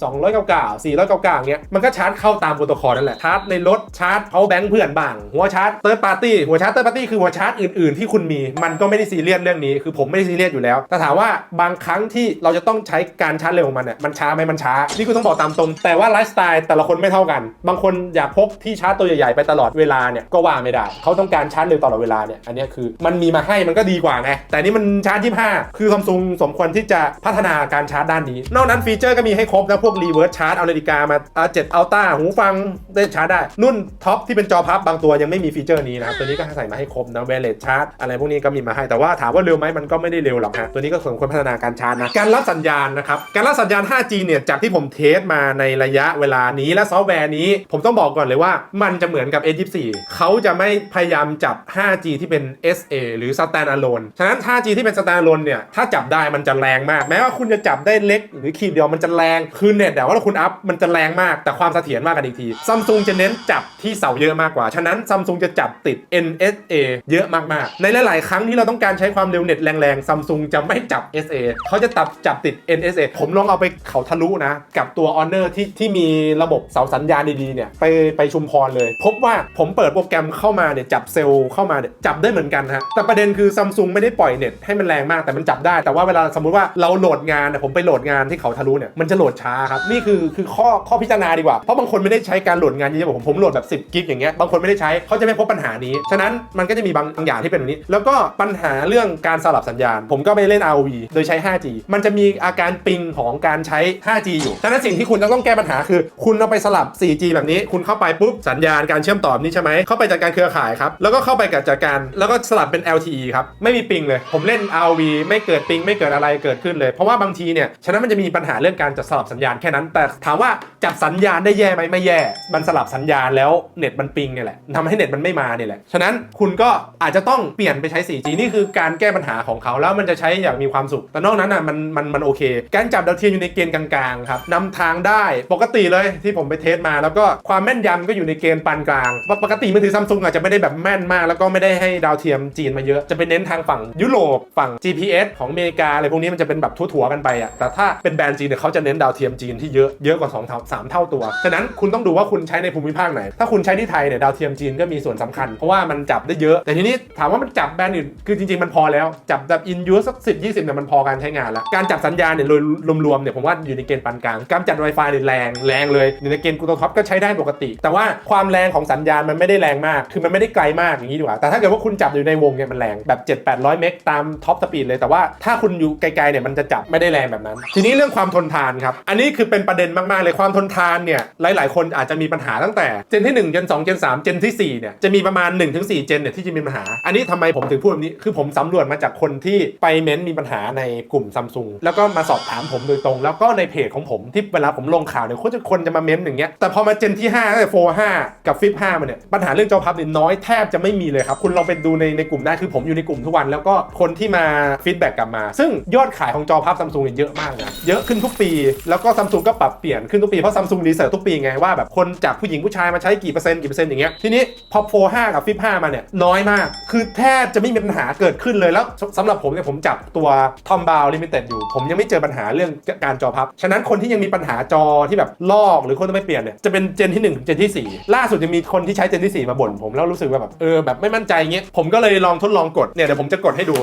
299 499เงี้ยมันก็ชาร์จเข้าตามโปรโตคอลนั่นแหละชาร์จในรถชาร์จเอาแบงค์เพื่อนบ้าง หัวชาร์จเติร์ดปาร์ตี้หัวชาร์จเติร์ดปาร์ตี้คือหัวชาร์จอื่นๆที่คุณมี มันก็ไม่ได้ซีเรียสเรื่องนี้คือผมไม่ได้ซีเรียสอยู่แล้ว แต่ถามว่าบางครั้งที่เราจะต้องใช้การชาร์จเร็วของมันเนี่ยมันช้าไหมมันช้านี่กูต้องบอกตามตรง แต่ว่าไลฟ์สไตล์แต่ละคนไม่เท่ากัน บางคนอยากพกที่ชาร์จตัวใหญ่ๆไปตลอดเวลาเนี่ยก็ว่าไม่ได้เขาต้องการชาร์จเร็วตลอดเวลาเนี่ยอันนี้คือมันมีมาให้มันก็ดีกว่าไงแต่นี่มันชาร์จ 25 คือซัมซุงสมควรที่จะพัฒนาการชาร์จด้านนี้ นอกนั้นฟีเจอร์ก็มีให้ครบนะพวกรีเวิร์สชาร์จเอานาฬิกามาอ่า7อัลต้าหูฟงได้ชาร์จได้ รุ่นท็อปที่เป็นจอพับบางตัวยังไม่มีฟีเจอร์นี้นะตัวนี้ก็ใส่มาให้ครบนะเวเลสชาร์จอะไรพวกนี้ก็มีมาให้แต่ว่าถามว่าเร็วไหมมันก็ไม่ได้เร็วหรอกฮะตัวนี้ก็สมควรพัฒนาการชาร์จนะการรับสัญญาณนะครับการรับสัญญาณ 5G เนี่ยจากที่ผมเทสมาในระยะเวลานี้และซอฟต์แวร์นี้ ผมต้องบอกก่อนเลยว่ามันจะเหมือนกับ A24 เขาจะไม่พยายามจับ 5G ที่เป็น SA หรือ Standalone ฉะนั้น 5G ที่เป็น Standalone เนี่ยถ้าจับได้มันจะแรงมาก แม้ว่าคุณจะจับได้เล็ก หรือขีดเดียวมันจะแรงคือเน็ตแต่ว่าถ้าคุณอัพมันจะแรงมากแต่ความเสถียรมากกันอีกทีซัมซุงจะเน้นจับที่เสาเยอะมากกว่า ฉะนั้นซัมซุงจะจับติด NSA เยอะมากๆ ในหลาย ๆ ครั้งที่เราต้องการใช้ความเร็วเน็ตแรงๆซัมซุงจะไม่จับ SA เขาจะจับจับติด NSA ผมลองเอาไปเขาทะลุนะ กับตัว Honor ที่ที่มีระบบเสาสัญญาณดี ๆ เนี่ย ไปไปชุมพรเลย พบว่าผมเปิดโปรแกรมเข้ามาเนี่ยจับเซลล์เข้ามาเนี่ยจับได้เหมือนกันฮะแต่ประเด็นคือซัมซุงไม่ได้ปล่อยเน็ตให้มันแรงมากแต่มันจับได้ แต่ว่าเวลาสมมุติว่าเราโหลดงานเนี่ยผมไปโหลดงานที่เขาทะลุเนี่ยมันจะโหลดช้าครับนี่คือคือข้อข้อพิจารณาดีกว่าเพราะบางคนไม่ได้ใช้การโหลดงานเยอะๆผมผมโหลดแบบ 10 กิกอย่างเงี้ยบางคนไม่ได้ใช้เขาจะไม่พบปัญหานี้ ฉะนั้นมันก็จะมีบางบางอย่างที่เป็นแบบนี้ แล้วก็ปัญหาเรื่องการสลับสัญญาณ ผมก็ไปเล่น ROV โดยใช้ 5G มันจะมีอาการปิงของการใช้ 5G อยู่ฉะนั้นสิ่งที่คุณจะต้องแก้ปัญหาคือ คุณเอาไปสลับ 4G แบบนี้ คุณเข้าไปปุ๊บสัญญาณการเชื่อมต่อนี้ใช่ไหมเข้าไปจัดการเครือข่ายครับแล้วก็เข้าไปกับจัดการแล้วก็สลับเป็น LTE ครับไม่มีปิงเลย ผมเล่น ROV ไม่เกิดปิงไม่เกิดอะไรเกิดขึ้นเลยเพราะว่าบางทีเนี่ยฉะนั้นมันจะมีปัญหาเรื่องการจัดสลับสัญญาณแค่นั้น แต่ถามว่าจับสัญญาณได้แย่ไหมไม่แย่ มันสลับสัญญาณแล้วเน็ตมันปิงเนี่ยแหละทำให้เน็ตมันไม่มาเนี่ยแหละ ฉะนั้นคุณก็อาจจะต้องเปลี่ยนไปใช้ 4G นี่คือการแก้ปัญหาของเขาแล้วมันจะใช้อย่างมีความสุข แต่นอกนั้นอะมันมันมันโอเค การจับดาวเทียมอยู่ในเกณฑ์กลางๆครับนำทางได้ปกติเลยที่ผมไปเทสมา แล้วก็ความแม่นยำก็อยู่ในเกณฑ์ปานกลาง ปกติมือถือซัมซุงอาจจะไม่ได้แบบแม่นมาก แล้วก็ไม่ได้ให้ดาวเทียมจีนมาเยอะ จะไปเน้นทางฝั่งยุโรปฝั่ง GPS ของอเมริกาอะไรพวกนี้มันจะเป็นแบบทั่วๆกันไปอะแต่ถ้าเป็นแบรนด์จีนเนี่ยเขาจะเน้นดาวเทียมจีนที่เยอะเยอะกว่า2เท่า3เท่าตัวฉะนั้นคุณต้องดูว่าคุณใช้ในภูมิภาคไหน ถ้าคุณใช้ที่ไทยเนี่ยดาวเทียมจีนก็มีส่วนสำคัญ เพราะว่ามันจับได้เยอะ แต่ทีนี้ถามว่ามันจับแบรนด์อื่นคือจริงๆมันพอแล้ว จับแบบอินยูสักสิบยี่สิบเนี่ยมันพอการใช้งานแล้วการจับสัญญาณเนี่ยโดยรวมๆเนี่ยผมว่าอยู่ในเกณฑ์ปานกลางการจัด Wi-Fi เนี่ยแรงแรงเลยอยู่ในเกณฑ์กูโตท็อปก็ใช้ได้ปกติ แต่ว่าความแรงของสัญญาณมันไม่ได้แรงมาก คือมันไม่ได้ไกลมากอย่างนี้ดีกว่าแต่ถ้าเกิดว่าคุณจับอยู่ในวงเนี่ยมันแรงแบบ 7 8 0 0 เมกตามท็อปสปีดเลยแต่ว่าถ้าคุณอยู่ไกลๆเนี่ยมันจะจับไม่ได้แรงแบบนั้น ทีนี้เรื่องความทนทานครับอันนี้คือเป็นประเด็นมากๆเลยความทนทานเนี่ยหลาย ๆ คนอาจจะมีปัญหาตั้งแต่เจนที่ 1 เจน 2 เจน 3 เจนที่ 4 เนี่ย จะมีประมาณ 1-4 เจนเนี่ยที่จะมีปัญหา อันนี้ทำไมผมถึงพูดแบบนี้ คือผมสำรวจมาจากคนที่ไปเม้นต์มีปัญหาในกลุ่มซัมซุงแล้วก็มาสอบถามผมโดยตรง แล้วก็ในเพจของผมที่เวลาผมลงข่าวเนี่ยคนจะคนจะมาเม้นต์อย่างเงี้ย แต่พอมาเจนที่5ตั้งแต่โฟ5กับฟิป5มาเนี่ยปัญหาเรื่องจอพับเนี่ยน้อยแทบจะไม่มีเลยครับคุณลองไปดูในในกลุ่มได้คือผมอยู่ในกลุ่มทุกวัน แล้วก็คนที่มาฟีดแบ็กกลับมา ซึ่งยอดขายของจอพับซัมซุงเนี่ยเยอะมากนะเยอะขึ้นทุกปี แล้วก็ซัมซุงก็ปรับเปลี่ยนขึ้นทุกปีเพราะซัมซุงรีเสิร์ชทุกปีไงว่าแบบคนจากผู้หญิงผู้ชายมาใช้กี่เปอร์เซ็นต์กี่เปอร์เซ็นต์อย่างเงี้ยทีนี้พอโฟ5กับฟิป5มาเนี่ยน้อยมาก คือแทบจะไม่มีปัญหาเกิดขึ้นเลยแล้วสำหรับผมเนี่ยผมจับตัวทอมบาวลิมิเต็ดอยู่ ผมยังไม่เจอปัญหาเรื่องการจอพับ ฉะนั้นคนที่ยังมีปัญหาจอที่แบบลอกหรือคนต้องไม่เปลี่ยนเนี่ยจะเป็นเจนที่1ถึงเจนที่ 4 ล่าสุดจะมีคนที่ใช้เจนที่ 4 มาบ่นผมแล้วรู้สึกว่าแบบเออแบบไม่มั่นใจเงี้ยผมก็เลยลองทดลองกดเนี่ยเดี๋ยวผมจะกดให้ดู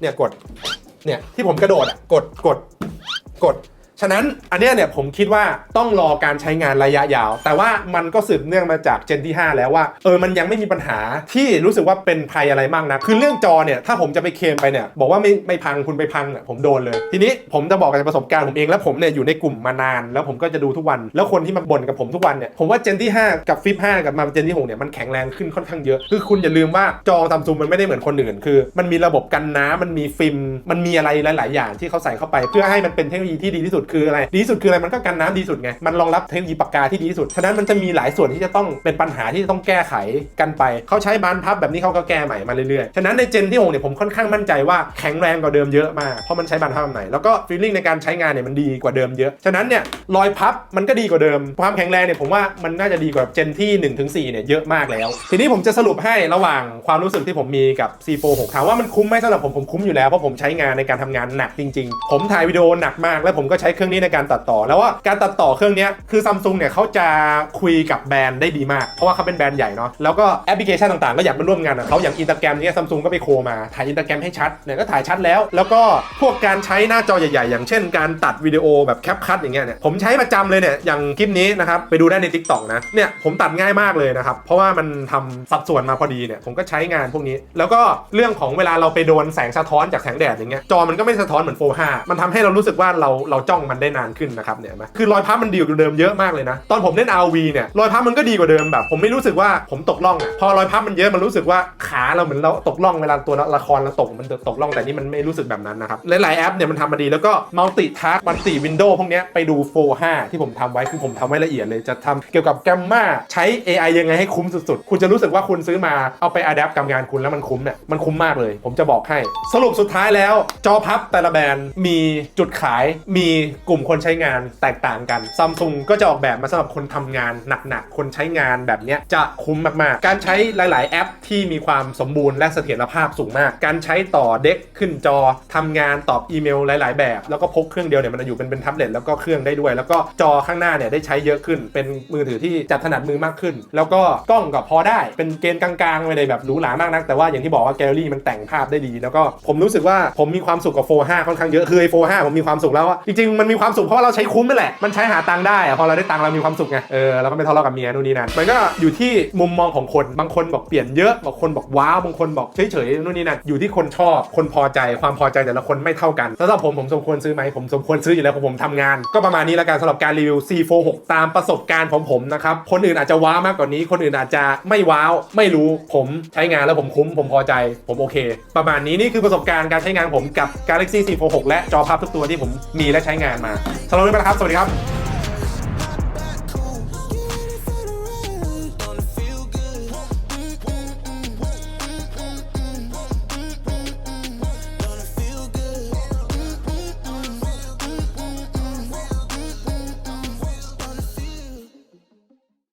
เนี่ยกดเนี่ยที่ผมกระโดดอะกดกดกด ฉะนั้นอันเนี้ยเนี่ยผมคิดว่าต้องรอการใช้งานระยะยาว แต่ว่ามันก็สืบเนื่องมาจากเจนที่ 5 แล้วว่าเออมันยังไม่มีปัญหาที่รู้สึกว่าเป็นภัยอะไรมากนะคือเรื่องจอเนี่ยถ้าผมจะไปเคลมไปเนี่ยบอกว่าไม่ไม่พังคุณไปพังเนี่ยผมโดนเลย ทีนี้ผมจะบอกจากประสบการณ์ผมเองแล้วผมเนี่ยอยู่ในกลุ่มมานาน แล้วผมก็จะดูทุกวัน แล้วคนที่มาบ่นกับผมทุกวันเนี่ยผมว่าเจนที่ 5 กับฟิป5กับมาเจนที่6เนี่ยมันแข็งแรงขึ้นค่อนข้างเยอะคือคุณอย่าลืมว่าจอซัมซุงมันไม่ได้เหมือนคนอื่น คือ มันมีระบบกันน้ำมันมีฟิล์มมันมีอะไรหลาย ๆ อย่างที่เขาใส่เข้าไป เพื่อให้มันเป็นเทคโนโลยีที่ดีที่สุดคืออะไร ดีที่สุดคืออะไรมันก็กันน้ำดีสุดไง มันรองรับเทคโนโลยีปากกาที่ดีที่สุด ฉะนั้นมันจะมีหลายส่วนที่จะต้องเป็นปัญหาที่จะต้องแก้ไขกันไป เขาใช้บานพับแบบนี้เขาก็แก้ใหม่มาเรื่อยๆ ฉะนั้นในเจนที่6เนี่ยผมค่อนข้างมั่นใจว่าแข็งแรงกว่าเดิมเยอะมาก เพราะมันใช้บานพับแบบไหน แล้วก็ฟีลลิ่งในการใช้งานเนี่ยมันดีกว่าเดิมเยอะ ฉะนั้นเนี่ยรอยพับมันก็ดีกว่าเดิม ความแข็งแรงเนี่ยผมว่ามันน่าจะดีกว่าเจนที่1ถึง4เนี่ยเยอะมากแล้ว ทีนี้ผมจะสรุปให้ระหว่างความรู้สึกที่ผมมีกับ C46 ถามว่ามันคุ้มไหมสำหรับผมผมคุ้มอยู่แล้วเพราะผมใช้งานในการทำงานหนักจริง ๆ ผมถ่ายวิดีโอหนักมาก แล้วผมก็ใช้เครื่องนี้ในการตัดต่อ แล้วว่าการตัดต่อเครื่องนี้คือซัมซุงเนี่ยเขาจะคุยกับแบรนด์ได้ดีมาก เพราะว่าเขาเป็นแบรนด์ใหญ่เนาะแล้วก็แอปพลิเคชันต่างๆ ก็อยากมาร่วมงานกับเขาอย่างอินสตาแกรมเนี่ยซัมซุงก็ไปโคมาถ่ายอินสตาแกรมให้ชัดเนี่ยก็ถ่ายชัดแล้ว แล้วก็พวกการใช้หน้าจอใหญ่ๆ อย่างเช่น การตัดวิดีโอแบบแคปคัทอย่างเงี้ยเนี่ยผมใช้ประจำเลยเนี่ยอย่างคลิปนี้นะครับไปดูได้ใน t ิ k t o k นะเนี่ยผมตัดง่ายมากเลยนะครับเพราะว่ามันทำสัดส่วนมาพอดีเนี่ยผมก็ใช้งานพวกนี้ แล้วก็เรื่องของเวลาเราไปโดนแสงสะท้อนจากแสงแดดอย่างเงี้ยจอมันก็ไม่สะท้อนเหมือนโฟ5มันทำให้เรารู้สึกว่าเราเราจ้องมันได้นานขึ้นนะครับเนี่ยนไหมคือรอยพับมันดีกว่าเดิมเยอะมากเลยนะ ตอนผมเล่น RV เนี่ยรอยพับมันก็ดีกว่าเดิมแบบ ผมไม่รู้สึกว่าผมตกล่องอะพอรอยพับมันเยอะมันรู้สึกว่าขาเราเหมือนเราตกล่องเวลาตัวละครเราตกมันตกล่องแต่นี่มันไม่รู้สึกแบบนั้นนะครับหลายๆแอปเนี่ยมันทำมาดีแล้วก็มัลติทัสมัลติวินโดว์พวกเนี้ยไปดูโฟ5ที่ผมทำไว้คือผมทำไว้ละเอียดเลยจะทำเกี่ยวกับแกมมาใช้ AI ยังไงให้คุ้มสุดๆ คุณจะรู้สึกว่าคุณซื้อมาเอาไปอัดแอปกับงานคุณแล้วมันคุ้มเนี่ยมันคุ้มมากเลย ผมจะบอกให้ สรุปสุดท้ายแล้ว จอพับแต่ละแบรนด์มีจุดขายมีกลุ่มคนใช้งานแตกต่างกันซัมซุงก็จะออกแบบมาสำหรับคนทำงานหนักๆ คนใช้งานแบบเนี้ยจะคุ้มมากๆ การใช้หลาย ๆ แอปที่มีความสมบูรณ์และเสถียรภาพสูงมาก การใช้ต่อเด็กขึ้นจอทำงานตอบอีเมลหลาย ๆ แบบ แล้วก็พกเครื่องเดียวเนี่ยมันจะอยู่เป็นเป็นแท็บเล็ตแล้วก็เครื่องได้ด้วย แล้วก็จอข้างหน้าเนี่ยได้ใช้เยอะขึ้น เป็นมือถือที่จับถนัดมือมากขึ้น แล้วก็กล้องก็พอได้เป็นเกณฑ์กลางๆไม่ได้แบบหรูหรามากนัก แต่ว่าอย่างที่บอกว่าแกลเลอรี่มันแต่งภาพได้ดี แล้วก็ผมรู้สึกว่าผมมีความสุขกับโฟ5ค่อนข้างเยอะคือไอโฟ5ผมมีความสุขแล้วอะจริงๆมันมีความสุขเพราะว่าเราใช้คุ้มนั่นแหละ มันใช้หาตังค์ได้อะพอเราได้ตังค์เรามีความสุขไง เออเราก็ไม่ทะเลาะกับเมียนู่นนี่นั่น มันก็อยู่ที่มุมมองของคน บางคนบอกเปลี่ยนเยอะ บางคนบอกว้าว บางคนบอกเฉยๆนู่นนี่นั่น อยู่ที่คนชอบ คนพอใจ ความพอใจแต่ละคนไม่เท่ากันสำหรับผมผมสมควรซื้อไหมผมสมควรซื้ออยู่แล้วเพราะผมทำงาน ก็ประมาณนี้ละกันสำหรับการรีวิว C46 ตามประสบการณ์ของผมนะครับคนอื่นอาจจะว้าวมากกว่านี้ คนอื่นอาจจะไม่ว้าวไม่รู้ผมใช้งานแล้วผมคุ้มผมพอใจผมโอเค ประมาณนี้นี่คือประสบการณ์การใช้งานผมกับ Galaxy C46 และจอภาพทุกตัวที่ผมมีและใช้งานมาสำหรับวันนี้ไปแล้วครับ สวัสดีครับ